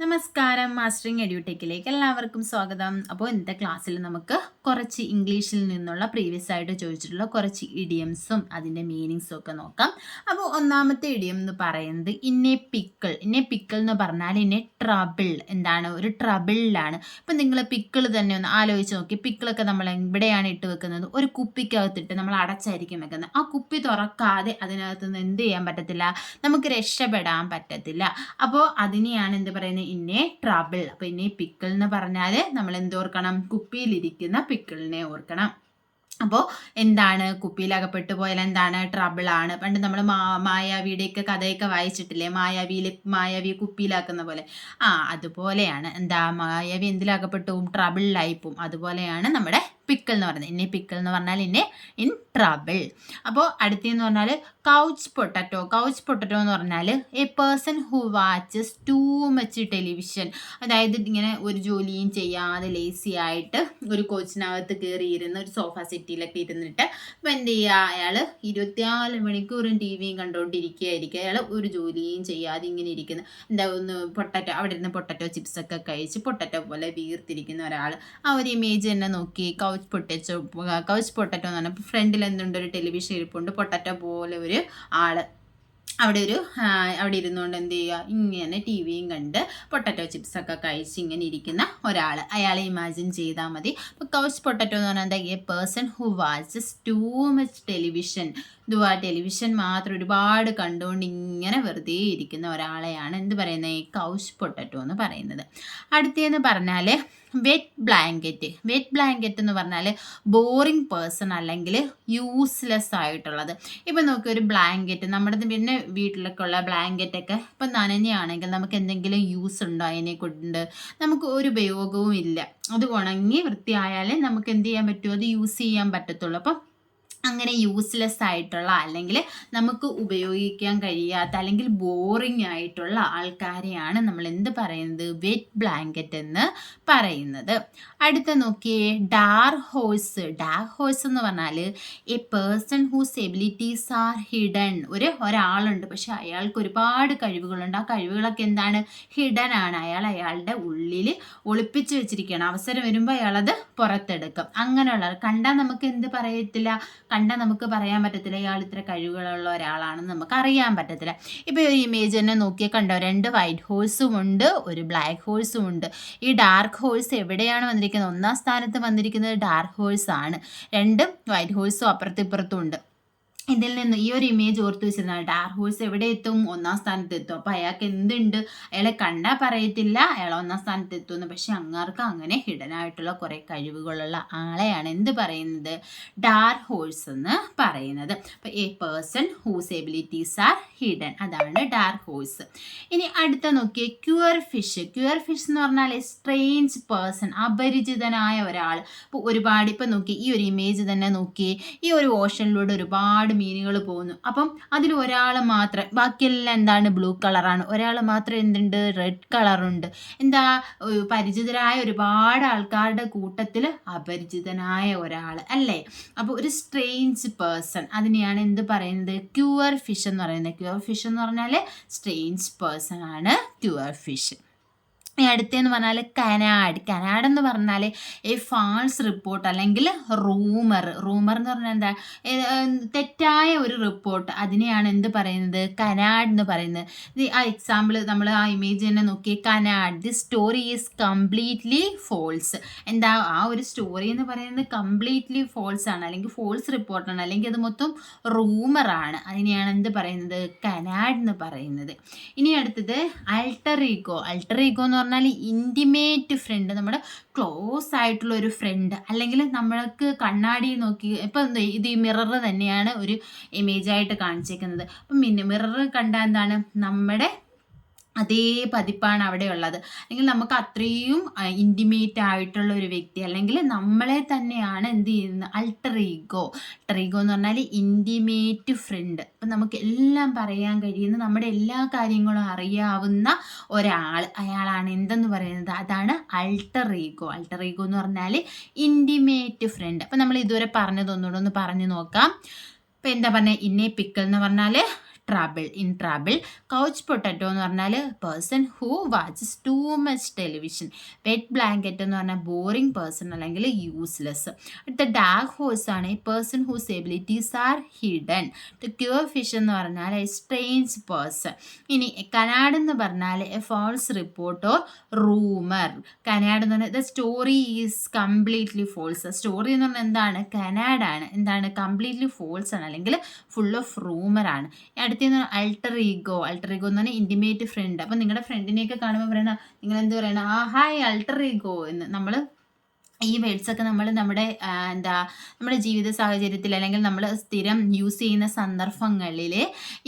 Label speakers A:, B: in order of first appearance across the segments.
A: നമസ്കാരം മാസ്റ്ററിങ് എഡ്യൂടെക്കിലേക്ക് എല്ലാവർക്കും സ്വാഗതം. അപ്പോൾ ഇന്നത്തെ ക്ലാസ്സിൽ നമുക്ക് കുറച്ച് ഇംഗ്ലീഷിൽ നിന്നുള്ള പ്രീവിയസ് ആയിട്ട് ചോദിച്ചിട്ടുള്ള കുറച്ച് ഇഡിയംസും അതിന്റെ മീനിങ്സും ഒക്കെ നോക്കാം. അപ്പോൾ ഒന്നാമത്തെ ഇഡിയം എന്ന് പറയുന്നത് ഇന്നെ പിക്കിൾ ഇന്നെ പിക്കിൾ എന്ന് പറഞ്ഞാൽ ഇന്നെ ട്രബിൾ എന്താണ്? ഒരു ട്രബിളിലാണ് ഇപ്പം നിങ്ങൾ പിക്കിൾ തന്നെ ഒന്ന് ആലോചിച്ച് നോക്കി. പിക്കിളൊക്കെ നമ്മൾ എവിടെയാണ് ഇട്ട് വെക്കുന്നത്? ഒരു കുപ്പിക്കകത്തിട്ട് നമ്മൾ അടച്ചായിരിക്കും വെക്കുന്നത്. ആ കുപ്പി തുറക്കാതെ അതിനകത്ത് നിന്ന് എന്ത് ചെയ്യാൻ പറ്റത്തില്ല? നമുക്ക് രക്ഷപ്പെടാൻ പറ്റത്തില്ല. അപ്പോൾ അതിനെയാണ് എന്ത് പറയുന്നത്? ഇന്നെ ട്രബിൾ അപ്പോൾ ഇന്നെ പിക്കിൾ എന്ന് പറഞ്ഞാൽ നമ്മൾ എന്തോർക്കണം കുപ്പിയിലിരിക്കുന്ന പിക്കിളിനെ ഓർക്കണം. അപ്പോൾ എന്താണ്? കുപ്പിയിലകപ്പെട്ടു പോയാൽ എന്താണ്? ട്രബിൾ ആണ്. പണ്ട് നമ്മൾ മാ മായാവിയുടെയൊക്കെ കഥയൊക്കെ വായിച്ചിട്ടില്ലേ? മായാവിയിൽ മായാവിയെ കുപ്പിയിലാക്കുന്ന പോലെ. ആ അതുപോലെയാണ്. എന്താ? മായാവി എന്തിലകപ്പെട്ടു? ട്രബിളിലായി പോവും അതുപോലെയാണ് നമ്മുടെ പിക്കിൾ എന്ന് പറയുന്നത്. ഇന്നെ പിക്കിൾ എന്ന് പറഞ്ഞാൽ ഇന്നെ ഇൻ ട്രബിൾ അപ്പോൾ അടുത്തെന്ന് പറഞ്ഞാൽ കൗച്ച് പൊട്ടറ്റോ കൗച്ച് പൊട്ടറ്റോ എന്ന് പറഞ്ഞാൽ a person who watches too much television അതായത് ഇങ്ങനെ ഒരു ജോലിയും ചെയ്യാതെ ലേസി ആയിട്ട് ഒരു കോച്ചിനകത്ത് കയറി ഇരുന്ന് ഒരു സോഫ സെറ്റിയിലൊക്കെ ഇരുന്നിട്ട് ഇപ്പം എന്ത് ചെയ്യുക. അയാൾ ഇരുപത്തിനാല് മണിക്കൂറും ടി വിയും കണ്ടുകൊണ്ടിരിക്കുകയായിരിക്കും അയാൾ ഒരു ജോലിയും ചെയ്യാതെ ഇങ്ങനെ ഇരിക്കുന്നു. എന്താ ഒന്ന് പൊട്ടറ്റോ അവിടെ ഇരുന്ന് പൊട്ടറ്റോ ചിപ്സൊക്കെ കഴിച്ച് പൊട്ടറ്റോ പോലെ വീർത്തിരിക്കുന്ന ഒരാൾ ആ ഒരു ഇമേജ് തന്നെ നോക്കി കൗച്ച് പൊട്ടറ്റോ കൗച്ച് പൊട്ടറ്റോ എന്ന് പറഞ്ഞാൽ ഫ്രണ്ടിൽ എന്തുണ്ട് ഒരു ടെലിവിഷൻ ഇരിപ്പുണ്ട് പൊട്ടറ്റോ പോലെ ഒരു ആൾ. അവിടെ ഒരു അവിടെ ഇരുന്നുകൊണ്ട് എന്ത് ചെയ്യുക? ഇങ്ങനെ ടി വിയും കണ്ട് പൊട്ടറ്റോ ചിപ്സ് ഒക്കെ കഴിച്ച് ഇങ്ങനെ ഇരിക്കുന്ന ഒരാൾ അയാളെ ഇമാജിൻ ചെയ്താൽ മതി. അപ്പോൾ കൗച്ച് പൊട്ടറ്റോ എന്ന് പറഞ്ഞാൽ എന്താ? A person who watches too much television ഇതുവാ television മാത്രം ഒരുപാട് കണ്ടുകൊണ്ട് ഇങ്ങനെ വെറുതെ ഇരിക്കുന്ന ഒരാളെയാണ് എന്ത് പറയുന്നത്? ഈ കൗച്ച് പൊട്ടറ്റോ എന്ന് പറയുന്നത്. അടുത്തതെന്ന് പറഞ്ഞാൽ വെറ്റ് ബ്ലാങ്കറ്റ് വെറ്റ് ബ്ലാങ്കറ്റ് എന്ന് പറഞ്ഞാൽ ബോറിങ് പേഴ്സൺ അല്ലെങ്കിൽ യൂസ്ലെസ് ആയിട്ടുള്ളത്. ഇപ്പം നോക്കി ഒരു ബ്ലാങ്കറ്റ് നമ്മുടെ പിന്നെ വീട്ടിലൊക്കെ ഉള്ള ബ്ലാങ്കറ്റൊക്കെ ഇപ്പം നനഞ്ഞാണെങ്കിൽ നമുക്ക് എന്തെങ്കിലും യൂസ് ഉണ്ടോ അതിനെ കൊണ്ട്? നമുക്ക് ഒരു ഉപയോഗവും ഇല്ല. അത് ഉണങ്ങി വൃത്തിയായാലേ നമുക്ക് എന്ത് ചെയ്യാൻ പറ്റുമോ അത് യൂസ് ചെയ്യാൻ പറ്റത്തുള്ളൂ. അപ്പം അങ്ങനെ യൂസ്ലെസ് ആയിട്ടുള്ള അല്ലെങ്കിൽ നമുക്ക് ഉപയോഗിക്കാൻ കഴിയാത്ത അല്ലെങ്കിൽ ബോറിംഗ് ആയിട്ടുള്ള ആൾക്കാരെയാണ് നമ്മൾ എന്ത് പറയുന്നത്? വെറ്റ് ബ്ലാങ്കറ്റ് എന്ന് പറയുന്നത്. അടുത്ത നോക്കിയേ ഡാർ ഹോഴ്സ് ഡാർ ഹോഴ്സ് എന്ന് പറഞ്ഞാൽ a person whose abilities are hidden ഒരു ഒരാളുണ്ട് പക്ഷെ അയാൾക്ക് ഒരുപാട് കഴിവുകളുണ്ട്. ആ കഴിവുകളൊക്കെ എന്താണ്? ഹിഡൻ ആണ്. അയാൾ അയാളുടെ ഉള്ളിൽ ഒളിപ്പിച്ചു വെച്ചിരിക്കുകയാണ്. അവസരം വരുമ്പോൾ അയാളത് പുറത്തെടുക്കും. അങ്ങനെയുള്ള കണ്ടാൽ നമുക്ക് എന്ത് പറയത്തില്ല? കണ്ടാൽ നമുക്ക് പറയാൻ പറ്റത്തില്ല ഇയാൾ ഇത്ര കഴിവുകളുള്ള ഒരാളാണെന്ന് നമുക്ക് അറിയാൻ പറ്റത്തില്ല. ഇപ്പോൾ ഈ ഇമേജ് തന്നെ നോക്കിയാൽ കണ്ടോ രണ്ട് വൈറ്റ് ഹോഴ്സും ഉണ്ട് ഒരു ബ്ലാക്ക് ഹോഴ്സും ഉണ്ട്. ഈ ഡാർക്ക് ഹോഴ്സ് എവിടെയാണ് വന്നിരിക്കുന്നത്? ഒന്നാം സ്ഥാനത്ത് വന്നിരിക്കുന്നത് ഡാർക്ക് ഹോഴ്സ് ആണ്. രണ്ടും വൈറ്റ് ഹോഴ്സും അപ്പുറത്തും ഇപ്പുറത്തും ഉണ്ട്. ഇതിൽ നിന്ന് ഈ ഒരു ഇമേജ് ഓർത്ത് വെച്ചിരുന്നാൽ ഡാർക്ക് ഹോഴ്സ് എവിടെ എത്തും? ഒന്നാം സ്ഥാനത്ത് എത്തും. അപ്പോൾ അയാൾക്ക് എന്തുണ്ട്? അയാളെ കണ്ടാൽ പറയത്തില്ല. അയാൾ ഒന്നാം സ്ഥാനത്ത് എത്തുമെന്ന്. പക്ഷെ അങ്ങാർക്ക് അങ്ങനെ ഹിഡൻ ആയിട്ടുള്ള കുറേ കഴിവുകളുള്ള ആളെയാണ് എന്ത് പറയുന്നത്? ഡാർക്ക് ഹോഴ്സ് എന്ന് പറയുന്നത്. അപ്പോൾ a person whose abilities are hidden അതാണ് ഡാർക്ക് ഹോഴ്സ് ഇനി അടുത്ത നോക്കിയേ ക്യൂർ ഫിഷ് ക്യൂർ ഫിഷ് എന്ന് പറഞ്ഞാൽ സ്ട്രേഞ്ച് പേഴ്സൺ അപരിചിതനായ ഒരാൾ. ഇപ്പോൾ ഒരുപാട് ഇപ്പം നോക്കി ഈ ഒരു ഇമേജ് തന്നെ നോക്കി ഈ ഒരു ഓഷനിലൂടെ ഒരുപാട് മീനുകൾ പോകുന്നു. അപ്പം അതിൽ ഒരാൾ മാത്രം ബാക്കിയെല്ലാം എന്താണ് ബ്ലൂ കളറാണ് ഒരാൾ മാത്രം എന്തുണ്ട്? റെഡ് കളറുണ്ട് എന്താ പരിചിതരായ ഒരുപാട് ആൾക്കാരുടെ കൂട്ടത്തിൽ അപരിചിതനായ ഒരാൾ അല്ലേ? അപ്പോൾ ഒരു സ്ട്രേഞ്ച് പേഴ്സൺ അതിനെയാണ് എന്ത് പറയുന്നത്? ക്യൂർ ഫിഷ് എന്ന് പറയുന്നത്. ഫിഷ് എന്ന് പറഞ്ഞാൽ സ്ട്രെയിൻസ് പേഴ്സൺ ആണ് ക്യൂർ ഫിഷ് ഈ അടുത്തെന്ന് പറഞ്ഞാൽ കനാഡ്. കനാഡ് എന്ന് പറഞ്ഞാൽ ഈ ഫാൾസ് റിപ്പോർട്ട് അല്ലെങ്കിൽ റൂമർ. റൂമർ എന്ന് പറഞ്ഞാൽ എന്താ? തെറ്റായ ഒരു റിപ്പോർട്ട്. അതിനെയാണ് എന്ത് പറയുന്നത്? കനാഡ് എന്ന് പറയുന്നത്. ആ എക്സാമ്പിൾ നമ്മൾ ആ ഇമേജ് തന്നെ നോക്കി canard. The story is completely false എന്താ? ആ ഒരു സ്റ്റോറി എന്ന് പറയുന്നത് കംപ്ലീറ്റ്ലി ഫോൾസ് ആണ്. അല്ലെങ്കിൽ ഫോൾസ് റിപ്പോർട്ടാണ് അല്ലെങ്കിൽ അത് മൊത്തം റൂമറാണ് അതിനെയാണ് എന്ത് പറയുന്നത്? കനാഡ് എന്ന് പറയുന്നത്. ഇനി അടുത്തത് അൾട്ടറീഗോ അൾട്ടറീഗോ എന്ന് പറഞ്ഞാൽ ഇന്റിമേറ്റ് ഫ്രണ്ട് നമ്മുടെ ക്ലോസ് ആയിട്ടുള്ള ഒരു ഫ്രണ്ട് അല്ലെങ്കിൽ നമ്മൾക്ക് കണ്ണാടി നോക്കി ഇപ്പം ഇത് ഈ മിറർ തന്നെയാണ് ഒരു ഇമേജായിട്ട് കാണിച്ചേക്കുന്നത്. അപ്പം മിറർ കണ്ടാൽ എന്താണ്? നമ്മുടെ അതേ പതിപ്പാണ് അവിടെ ഉള്ളത് അല്ലെങ്കിൽ നമുക്ക് അത്രയും ഇന്റിമേറ്റ് ആയിട്ടുള്ള ഒരു വ്യക്തി അല്ലെങ്കിൽ നമ്മളെ തന്നെയാണ് എന്ത് ചെയ്യുന്നത്? അൾട്ടറീഗോ അൾട്ടറീഗോ എന്ന് പറഞ്ഞാൽ ഇന്റിമേറ്റ് ഫ്രണ്ട് അപ്പം നമുക്ക് എല്ലാം പറയാൻ കഴിയുന്ന നമ്മുടെ എല്ലാ കാര്യങ്ങളും അറിയാവുന്ന ഒരാൾ. അയാളാണ് എന്തെന്ന് പറയുന്നത്? അതാണ് അൾട്ടറീഗോ അൾട്ടറീഗോ എന്ന് പറഞ്ഞാൽ ഇന്റിമേറ്റ് ഫ്രണ്ട് അപ്പം നമ്മൾ ഇതുവരെ പറഞ്ഞതൊന്നുകൂടെ ഒന്ന് പറഞ്ഞു നോക്കാം. ഇപ്പം എന്താ പറഞ്ഞത് ഇന്നേ പിക്കൽ എന്ന് പറഞ്ഞാൽ trouble in trouble couch potato എന്ന് പറഞ്ഞാൽ person who watches too much television wet blanket എന്ന് പറഞ്ഞാൽ ബോറിംഗ് പേഴ്സൺ അല്ലെങ്കിൽ യൂസ്ലെസ് അടുത്ത ഡാഗ് ഹോഴ്സ് ആണ്. Person whose abilities are hidden queer fish എന്ന് പറഞ്ഞാൽ എ സ്ട്രേഞ്ച് പേഴ്സൺ ഇനി കനാഡ് എന്ന് പറഞ്ഞാൽ a false report rumour canard എന്ന് പറഞ്ഞാൽ the story is completely false story എന്ന് പറഞ്ഞാൽ എന്താണ്? കനാഡാണ്. എന്താണ്? കംപ്ലീറ്റ്ലി ഫോൾസ് ആണ്. അല്ലെങ്കിൽ ഫുൾ ഓഫ് റൂമറാണ് അടുത്തത് അൾട്ടർ ഈഗോ അൾട്ടർ ഈഗോ എന്ന് പറഞ്ഞാൽ ഇന്റിമേറ്റ് ഫ്രണ്ട് അപ്പം നിങ്ങളുടെ ഫ്രണ്ടിനെയൊക്കെ കാണുമ്പോൾ പറയണ നിങ്ങൾ എന്ത് പറയണ? ആ ഹായ് അൾട്ടർ ഈഗോ എന്ന് നമ്മൾ ഈ വേർഡ്സൊക്കെ നമ്മൾ നമ്മുടെ എന്താ നമ്മുടെ ജീവിത സാഹചര്യത്തിൽ അല്ലെങ്കിൽ നമ്മൾ സ്ഥിരം യൂസ് ചെയ്യുന്ന സന്ദർഭങ്ങളിൽ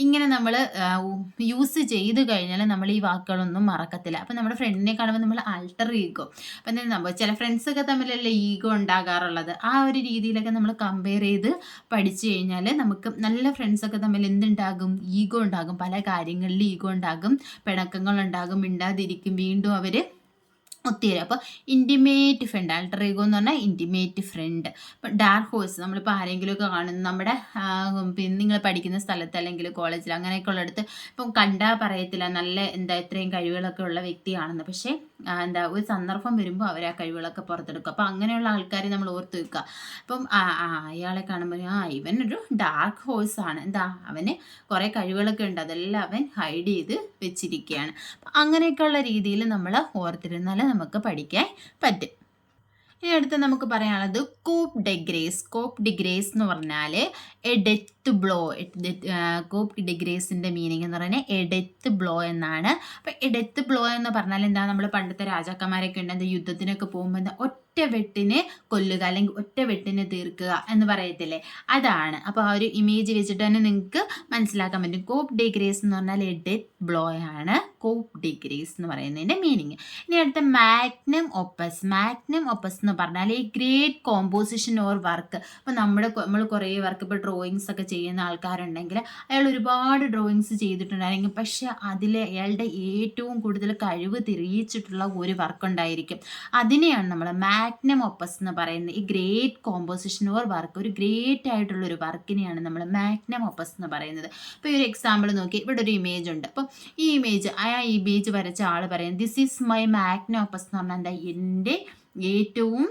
A: ഇങ്ങനെ നമ്മൾ യൂസ് ചെയ്ത് കഴിഞ്ഞാൽ നമ്മൾ ഈ വാക്കുകളൊന്നും മറക്കത്തില്ല. അപ്പം നമ്മുടെ ഫ്രണ്ടിനെ കാണുമ്പോൾ നമ്മൾ ആൾട്ടർ ഈഗോ അപ്പം എന്താ നമ്മൾ ചില ഫ്രണ്ട്സൊക്കെ തമ്മിലല്ലേ ഈഗോ ഉണ്ടാകാറുള്ളത്. ആ ഒരു രീതിയിലൊക്കെ നമ്മൾ കമ്പയർ ചെയ്ത് പഠിച്ചു കഴിഞ്ഞാൽ നമുക്ക് നല്ല ഫ്രണ്ട്സൊക്കെ തമ്മിൽ എന്തുണ്ടാകും? ഈഗോ ഉണ്ടാകും. പല കാര്യങ്ങളിൽ ഈഗോ ഉണ്ടാകും. പിണക്കങ്ങൾ ഉണ്ടാകും. മിണ്ടാതിരിക്കും. വീണ്ടും അവർ ഒത്തിരി അപ്പോൾ ഇന്റിമേറ്റ് ഫ്രണ്ട് ആൾട്ടർ എന്ന് പറഞ്ഞാൽ ഇന്റിമേറ്റ് ഫ്രണ്ട് ഡാർക്ക് ഹോഴ്സ് നമ്മളിപ്പോൾ ആരെങ്കിലുമൊക്കെ കാണുന്നു നമ്മുടെ പിന്നെ നിങ്ങൾ പഠിക്കുന്ന സ്ഥലത്ത് അല്ലെങ്കിൽ കോളേജിൽ അങ്ങനെയൊക്കെ ഉള്ളിടത്ത് ഇപ്പം കണ്ടാൽ പറയത്തില്ല നല്ല എന്താ ഇത്രയും കഴിവുകളൊക്കെ ഉള്ള വ്യക്തിയാണെന്ന്. പക്ഷേ എന്താ ഒരു സന്ദർഭം വരുമ്പോൾ അവർ ആ കഴിവുകളൊക്കെ പുറത്തെടുക്കും. അപ്പോൾ അങ്ങനെയുള്ള ആൾക്കാരെ നമ്മൾ ഓർത്ത് വെക്കുക. അപ്പം അയാളെ കാണുമ്പോൾ ആ ഇവൻ ഒരു ഡാർക്ക് ഹോഴ്സ് ആണ്. എന്താ അവന് കുറേ കഴിവുകളൊക്കെ ഉണ്ട്. അതെല്ലാം അവൻ ഹൈഡ് ചെയ്ത് വെച്ചിരിക്കുകയാണ്. അപ്പം അങ്ങനെയൊക്കെയുള്ള രീതിയിൽ നമ്മൾ ഓർത്തിരുന്നാൽ നമുക്ക് പഠിക്കാൻ പറ്റും. ഇനി അടുത്ത് നമുക്ക് പറയാനുള്ളത് കോപ്പ് ഡെഗ്രേസ് കോപ്പ് ഡിഗ്രേസ് എന്ന് പറഞ്ഞാൽ എ ഡെത്ത് ബ്ലോ കോപ്പ് ഡിഗ്രേസിന്റെ മീനിങ് എന്ന് പറയുന്നത് എ ഡെത്ത് ബ്ലോ എന്നാണ്. അപ്പം എ ഡെത്ത് ബ്ലോ എന്ന് പറഞ്ഞാൽ എന്താ? നമ്മൾ പണ്ടത്തെ രാജാക്കന്മാരൊക്കെ ഉണ്ട്. എന്താ യുദ്ധത്തിനൊക്കെ പോകുമ്പോൾ എന്താ? ഒറ്റ വെട്ടിന് കൊല്ലുക അല്ലെങ്കിൽ ഒറ്റ വെട്ടിന് തീർക്കുക എന്ന് പറയത്തില്ലേ? അതാണ്. അപ്പോൾ ആ ഒരു ഇമേജ് വെച്ചിട്ട് തന്നെ നിങ്ങൾക്ക് മനസ്സിലാക്കാൻ പറ്റും. കോപ്പ് ഡിഗ്രേസ് എന്ന് പറഞ്ഞാൽ എ ഡെത്ത് ബ്ലോ ആണ്. കോപ്പ് ഡിഗ്രേസ് എന്ന് പറയുന്നതിന്റെ മീനിങ് ഇനി അടുത്ത മാഗ്നം ഒപ്പസ്. മാഗ്നം ഒപ്പസ് എന്ന് പറഞ്ഞാൽ ഈ ഗ്രേറ്റ് കോമ്പോസിഷൻ ഓർ വർക്ക് അപ്പോൾ നമ്മുടെ നമ്മൾ കുറേ വർക്ക് ഇപ്പോൾ ഡ്രോയിങ്സ് ഒക്കെ ചെയ്യുന്ന ആൾക്കാരുണ്ടെങ്കിൽ അയാൾ ഒരുപാട് ഡ്രോയിങ്സ് ചെയ്തിട്ടുണ്ടായിരിക്കും പക്ഷെ അതിൽ അയാളുടെ ഏറ്റവും കൂടുതൽ കഴിവ് തിരിയിച്ചിട്ടുള്ള ഒരു വർക്ക് ഉണ്ടായിരിക്കും. അതിനെയാണ് നമ്മൾ മാഗ്നം ഒപ്പസ് എന്ന് പറയുന്നത്. ഈ ഗ്രേറ്റ് കോമ്പോസിഷൻ ഓർ വർക്ക് ഒരു ഗ്രേറ്റ് ആയിട്ടുള്ള ഒരു വർക്കിനെയാണ് നമ്മൾ മാഗ്നം ഒപ്പസ് എന്ന് പറയുന്നത്. ഇപ്പോൾ ഈ ഒരു എക്സാമ്പിൾ നോക്കി. ഇവിടെ ഒരു ഇമേജ് ഉണ്ട്. അപ്പം ഈ ഇമേജ് ആ ഇമേജ് വരച്ച ആൾ പറയുന്നത് this is my magnum opus എന്ന് പറഞ്ഞാൽ എന്താ? എന്റെ ഏറ്റവും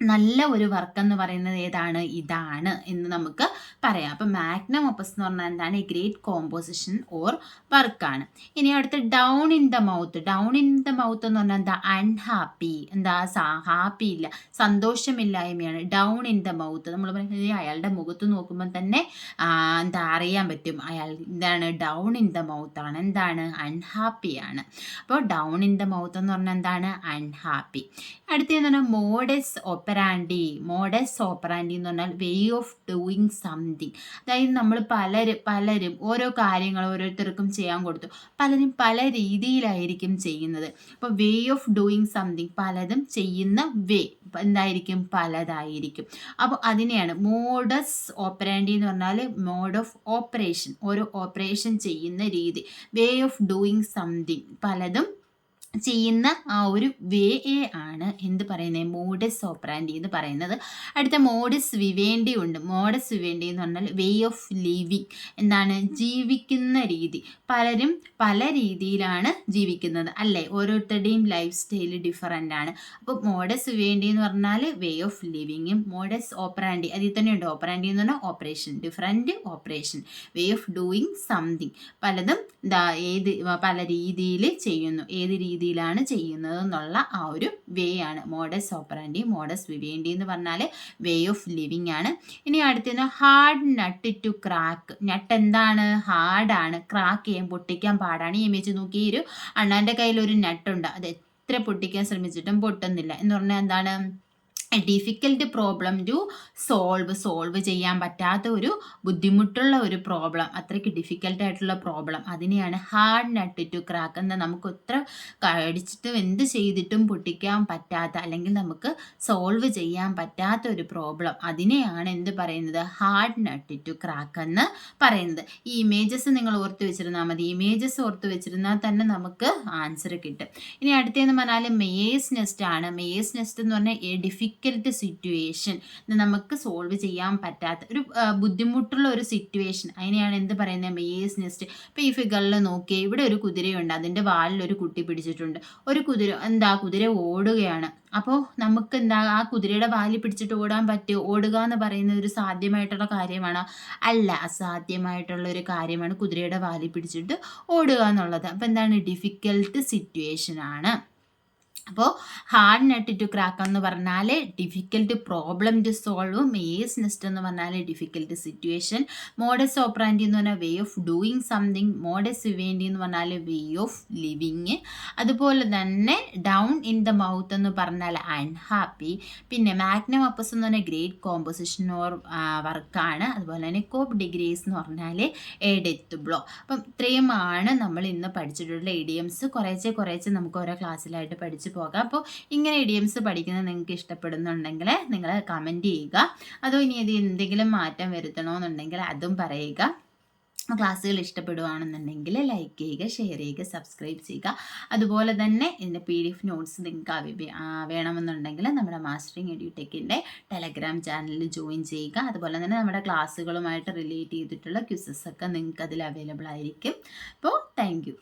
A: നല്ല ഒരു വർക്ക് എന്ന് പറയുന്നത് ഏതാണ്? ഇതാണ് എന്ന് നമുക്ക് പറയാം. അപ്പം മാഗ്നം ഒപ്പസ് എന്ന് പറഞ്ഞാൽ എന്താണ്? ഈ ഗ്രേറ്റ് കോമ്പോസിഷൻ ഓർ വർക്കാണ് ഇനി അടുത്ത് down in the mouth down in the mouth എന്ന് പറഞ്ഞാൽ എന്താ? അൺഹാപ്പി എന്താ? സാ ഹാപ്പി ഇല്ല. സന്തോഷമില്ലായ്മയാണ്. ഡൗൺ ഇൻ ദ മൗത്ത് നമ്മൾ പറയുന്നത് അയാളുടെ മുഖത്ത് നോക്കുമ്പോൾ തന്നെ എന്താ അറിയാൻ പറ്റും. അയാൾ എന്താണ്? ഡൗൺ ഇൻ ദ മൗത്ത് ആണ്. എന്താണ്? അൺഹാപ്പിയാണ് അപ്പോൾ ഡൗൺ ഇൻ ദ മൗത്ത് എന്ന് പറഞ്ഞാൽ എന്താണ്? അൺഹാപ്പി അടുത്തതെന്ന് പറഞ്ഞാൽ മോഡസ് ഓപ്പറാൻഡി മോഡസ് ഓപ്പറാൻഡി എന്ന് പറഞ്ഞാൽ വേ ഓഫ് ഡൂയിങ് സംതിങ് അതായത് നമ്മൾ പലരും പലരും ഓരോ കാര്യങ്ങൾ ഓരോരുത്തർക്കും ചെയ്യാൻ കൊടുത്തു. പലരും പല രീതിയിലായിരിക്കും ചെയ്യുന്നത്. അപ്പോൾ വേ ഓഫ് ഡൂയിങ് സംതിങ് പലതും ചെയ്യുന്ന വേ എന്തായിരിക്കും? പലതായിരിക്കും. അപ്പോൾ അതിനെയാണ് മോഡസ് ഓപ്പറാൻഡി എന്ന് പറഞ്ഞാൽ മോഡ് ഓഫ് ഓപ്പറേഷൻ ഓരോ ഓപ്പറേഷൻ ചെയ്യുന്ന രീതി. വേ ഓഫ് ഡൂയിങ് സംതിങ് പലതും ചെയ്യുന്ന ആ ഒരു വേ ആണ് എന്ത് പറയുന്നത് മോഡസ് ഓപ്പറാൻഡി എന്ന് പറയുന്നത്. അടുത്ത മോഡസ് വിവേണ്ടി ഉണ്ട്. മോഡസ് വിവേണ്ടി എന്ന് പറഞ്ഞാൽ വേ ഓഫ് ലിവിങ് എന്താണ് ജീവിക്കുന്ന രീതി. പലരും പല രീതിയിലാണ് ജീവിക്കുന്നത് അല്ലേ? ഓരോരുത്തരുടെയും ലൈഫ് സ്റ്റൈൽ ഡിഫറന്റ് ആണ്. അപ്പോൾ മോഡസ് വിവേണ്ടി എന്ന് പറഞ്ഞാൽ വേ ഓഫ് ലിവിങ്ങും മോഡസ് ഓപ്പറാൻഡി അതിൽ തന്നെ ഉണ്ട്. ഓപ്പറാൻഡി എന്ന് പറഞ്ഞാൽ operation different operation way of doing something പലതും ദാ ഏത് പല രീതിയിൽ ചെയ്യുന്നു. ഏത് രീതിയിലാണ് ചെയ്യുന്നത് എന്നുള്ള ആ ഒരു വേ ആണ്. മോഡസ് ഓപ്പറാൻഡി മോഡസ് വിവേണ്ടി എന്ന് പറഞ്ഞാൽ വേ ഓഫ് ലിവിങ് ആണ്. ഇനി അടുത്തത് hard nut to crack nut എന്താണ്? ഹാർഡാണ് ക്രാക്ക് ചെയ്യാൻ പൊട്ടിക്കാൻ പാടാണ്. ഈ ഇമേജ് നോക്കി ഒരു അണ്ണാന്റെ കയ്യിൽ ഒരു നട്ടുണ്ട് അത് എത്ര പൊട്ടിക്കാൻ ശ്രമിച്ചിട്ടും പൊട്ടുന്നില്ല. എന്ന് പറഞ്ഞാൽ എന്താണ്? Difficult problem to solve solve ചെയ്യാൻ പറ്റാത്ത ഒരു ബുദ്ധിമുട്ടുള്ള ഒരു പ്രോബ്ലം അത്രയ്ക്ക് ഡിഫിക്കൽട്ട് ആയിട്ടുള്ള പ്രോബ്ലം അതിനെയാണ് ഹാർഡ് നട്ട് ടു ക്രാക്ക് എന്ന് നമുക്ക് എത്ര കടിച്ചിട്ടും എന്ത് ചെയ്തിട്ടും പൊട്ടിക്കാൻ പറ്റാത്ത അല്ലെങ്കിൽ നമുക്ക് സോൾവ് ചെയ്യാൻ പറ്റാത്ത ഒരു പ്രോബ്ലം അതിനെയാണ് എന്ത് പറയുന്നത്? ഹാർഡ് നട്ട് ടു ക്രാക്ക് എന്ന് പറയുന്നത്. ഈ ഇമേജസ് നിങ്ങൾ ഓർത്ത് വെച്ചിരുന്നാൽ മതി. ഇമേജസ് ഓർത്ത് വെച്ചിരുന്നാൽ തന്നെ നമുക്ക് ആൻസർ കിട്ടും. ഇനി അടുത്തതെന്ന് പറഞ്ഞാൽ മേയേഴ്സ് നെസ്റ്റ് ആണ്. മേയേഴ്സ് നെസ്റ്റ് എന്ന് പറഞ്ഞാൽ ഡിഫിക്കൽ ഡിഫിക്കൽട്ട് സിറ്റുവേഷൻ നമുക്ക് സോൾവ് ചെയ്യാൻ പറ്റാത്ത ഒരു ബുദ്ധിമുട്ടുള്ള ഒരു സിറ്റുവേഷൻ അതിനെയാണ് എന്ത് പറയുന്നത്? മേസ് നെസ്റ്റ് ഇപ്പോൾ ഈ ഫിഗറിൽ നോക്കിയാൽ ഇവിടെ ഒരു കുതിരയുണ്ട്. അതിന്റെ വാലിൽ ഒരു കുട്ടി പിടിച്ചിട്ടുണ്ട്. ഒരു കുതിര എന്താ കുതിര ഓടുകയാണ്. അപ്പോൾ നമുക്ക് എന്താ ആ കുതിരയുടെ വാലി പിടിച്ചിട്ട് ഓടാൻ പറ്റുമോ ഓടുക എന്ന് പറയുന്നത് ഒരു സാധ്യമായിട്ടുള്ള കാര്യമാണോ? അല്ല അസാധ്യമായിട്ടുള്ള ഒരു കാര്യമാണ് കുതിരയുടെ വാലി പിടിച്ചിട്ട് ഓടുക എന്നുള്ളത്. അപ്പോൾ എന്താണ്? ഡിഫിക്കൽട്ട് സിറ്റുവേഷൻ ആണ്. അപ്പോൾ ഹാർഡ് നട്ട് ടു ക്രാക്ക് എന്ന് പറഞ്ഞാൽ difficult problem to solve mare's nest എന്ന് പറഞ്ഞാൽ ഡിഫിക്കൽട്ട് സിറ്റുവേഷൻ മോഡസ് ഓപ്പറാൻഡി എന്ന് പറഞ്ഞാൽ way of doing something modus operandi എന്ന് പറഞ്ഞാൽ വേ ഓഫ് ലിവിങ് അതുപോലെ തന്നെ ഡൗൺ ഇൻ ദ മൗത്ത് എന്ന് പറഞ്ഞാൽ അൺഹാപ്പി പിന്നെ മാഗ്നം അപ്പസ് എന്ന് പറഞ്ഞാൽ ഗ്രേറ്റ് കോമ്പോസിഷൻ ഓർ വർക്കാണ് അതുപോലെ തന്നെ കോപ്പ് ഡിഗ്രീസ് എന്ന് പറഞ്ഞാൽ എ ഡെത്ത് ബ്ലോ അപ്പം ഇത്രയുമാണ് നമ്മൾ ഇന്ന് പഠിച്ചിട്ടുള്ള ഇഡിയംസ് കുറേച്ചെ കുറേച്ചെ നമുക്ക് ഓരോ ക്ലാസ്സിലായിട്ട് പഠിച്ചു പോകാം. അപ്പോൾ ഇങ്ങനെ ഇഡിയംസ് പഠിക്കുന്നത് നിങ്ങൾക്ക് ഇഷ്ടപ്പെടുന്നുണ്ടെങ്കിൽ നിങ്ങൾ കമന്റ് ചെയ്യുക. അതോ ഇനി ഇത് എന്തെങ്കിലും മാറ്റം വരുത്തണമെന്നുണ്ടെങ്കിൽ അതും പറയുക. ക്ലാസ്സുകൾ ഇഷ്ടപ്പെടുകയാണെന്നുണ്ടെങ്കിൽ ലൈക്ക് ചെയ്യുക ഷെയർ ചെയ്യുക സബ്സ്ക്രൈബ് ചെയ്യുക. അതുപോലെ തന്നെ ഇതിന്റെ പി ഡി എഫ് നോട്ട്സ് നിങ്ങൾക്ക് വേണമെന്നുണ്ടെങ്കിൽ നമ്മുടെ മാസ്റ്ററിങ് എഡ്യൂടെക്കിന്റെ ടെലഗ്രാം ചാനലിൽ ജോയിൻ ചെയ്യുക. അതുപോലെ തന്നെ നമ്മുടെ ക്ലാസ്സുകളുമായിട്ട് റിലേറ്റ് ചെയ്തിട്ടുള്ള ക്യൂസസ് ഒക്കെ നിങ്ങൾക്ക് അതിൽ അവൈലബിൾ ആയിരിക്കും. അപ്പോൾ താങ്ക്